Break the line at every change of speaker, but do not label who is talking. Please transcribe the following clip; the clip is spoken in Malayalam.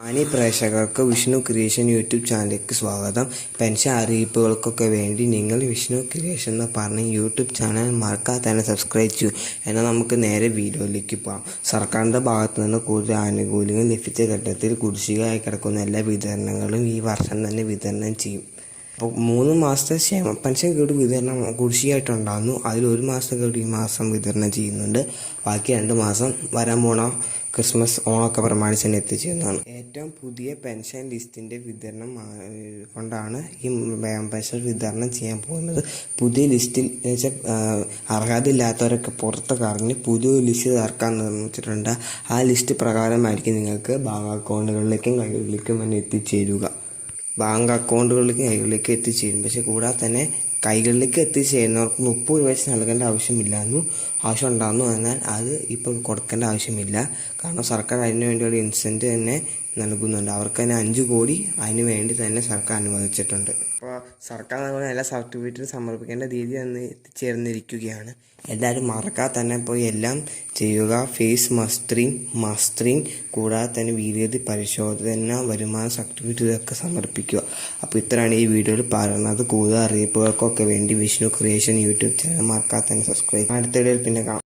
മാന്യ പ്രേക്ഷകർക്ക് വിഷ്ണു ക്രിയേഷൻ യൂട്യൂബ് ചാനലിലേക്ക് സ്വാഗതം. പെൻഷൻ അറിയിപ്പുകൾക്കൊക്കെ വേണ്ടി നിങ്ങൾ വിഷ്ണു ക്രിയേഷൻ എന്ന് പറഞ്ഞ് യൂട്യൂബ് ചാനൽ മറക്കാതെ തന്നെ സബ്സ്ക്രൈബ് ചെയ്യൂ. എന്നാൽ നമുക്ക് നേരെ വീഡിയോയിലേക്ക് പോകാം. സർക്കാരിന്റെ ഭാഗത്തു നിന്ന് കൂടുതൽ ആനുകൂല്യങ്ങൾ ലഭിച്ച ഘട്ടത്തിൽ കുടിശ്ശികയായി കിടക്കുന്ന എല്ലാ വിതരണങ്ങളും ഈ വർഷം തന്നെ വിതരണം ചെയ്യും. അപ്പോൾ മൂന്ന് മാസത്തെ ക്ഷേമ പെൻഷൻ ഗഡു വിതരണം കുടിശ്ശികയായിട്ടുണ്ടാകുന്നു. അതിൽ ഒരു മാസത്തെ ഗഡു ഈ മാസം വിതരണം ചെയ്യുന്നുണ്ട്. ബാക്കി രണ്ട് മാസം വരാൻ പോണ ക്രിസ്മസ് ഓണമൊക്കെ പ്രമാണിച്ച് തന്നെ എത്തിച്ചേരുന്നതാണ്. ഏറ്റവും പുതിയ പെൻഷൻ ലിസ്റ്റിന്റെ വിതരണം കൊണ്ടാണ് ഈ പെൻഷൻ വിതരണം ചെയ്യാൻ പോകുന്നത്. പുതിയ ലിസ്റ്റിൽ വെച്ചാൽ അർഹത ഇല്ലാത്തവരൊക്കെ പുറത്ത് കറങ്ങി പുതിയ ലിസ്റ്റ് തീർക്കാൻ നിർമ്മിച്ചിട്ടുണ്ട്. ആ ലിസ്റ്റ് പ്രകാരമായിരിക്കും നിങ്ങൾക്ക് ബാങ്ക് അക്കൗണ്ടുകളിലേക്കും കൈകളിലേക്കും തന്നെ എത്തിച്ചേരുക. ബാങ്ക് അക്കൗണ്ടുകളിലേക്ക് കൈകളിലേക്ക് എത്തിച്ചേരും പക്ഷെ കൂടാതെ തന്നെ കൈകളിലേക്ക് എത്തിച്ചേരുന്നവർക്ക് മുപ്പത് രൂപ വെച്ച് നൽകേണ്ട ആവശ്യമില്ലായിരുന്നു ആവശ്യം ഉണ്ടാകുന്നു എന്നാൽ അത് ഇപ്പോൾ കൊടുക്കേണ്ട ആവശ്യമില്ല. കാരണം സർക്കാർ അതിന് വേണ്ടിയുള്ള ഇൻസെന്റ് തന്നെ നൽകുന്നുണ്ട്. അവർക്ക് തന്നെ അഞ്ച് കോടി അതിനു വേണ്ടി തന്നെ സർക്കാർ അനുവദിച്ചിട്ടുണ്ട്. സർക്കാർ നൽകുന്ന എല്ലാ സർട്ടിഫിക്കറ്റും സമർപ്പിക്കേണ്ട തീയതി അന്ന് എത്തിച്ചേർന്നിരിക്കുകയാണ്. എല്ലാവരും മറക്കാതെ തന്നെ പോയി എല്ലാം ചെയ്യുക. ഫേസ് മസ്ത്രീൻ മസ്ത്രീൻ കൂടാതെ തന്നെ വീര്യതി പരിശോധന വരുമാന സർട്ടിഫിക്കറ്റ് ഇതൊക്കെ സമർപ്പിക്കുക. അപ്പോൾ ഇത്രയാണ് ഈ വീഡിയോയിൽ പറയുന്നത്. കൂടുതൽ അറിയിപ്പുകൾക്കൊക്കെ വേണ്ടി വിഷ്ണു ക്രിയേഷൻ യൂട്യൂബ് ചാനൽ മറക്കാതെ തന്നെ സബ്സ്ക്രൈബ് അടുത്ത വീഡിയോയിൽ പിന്നെ കാണാം.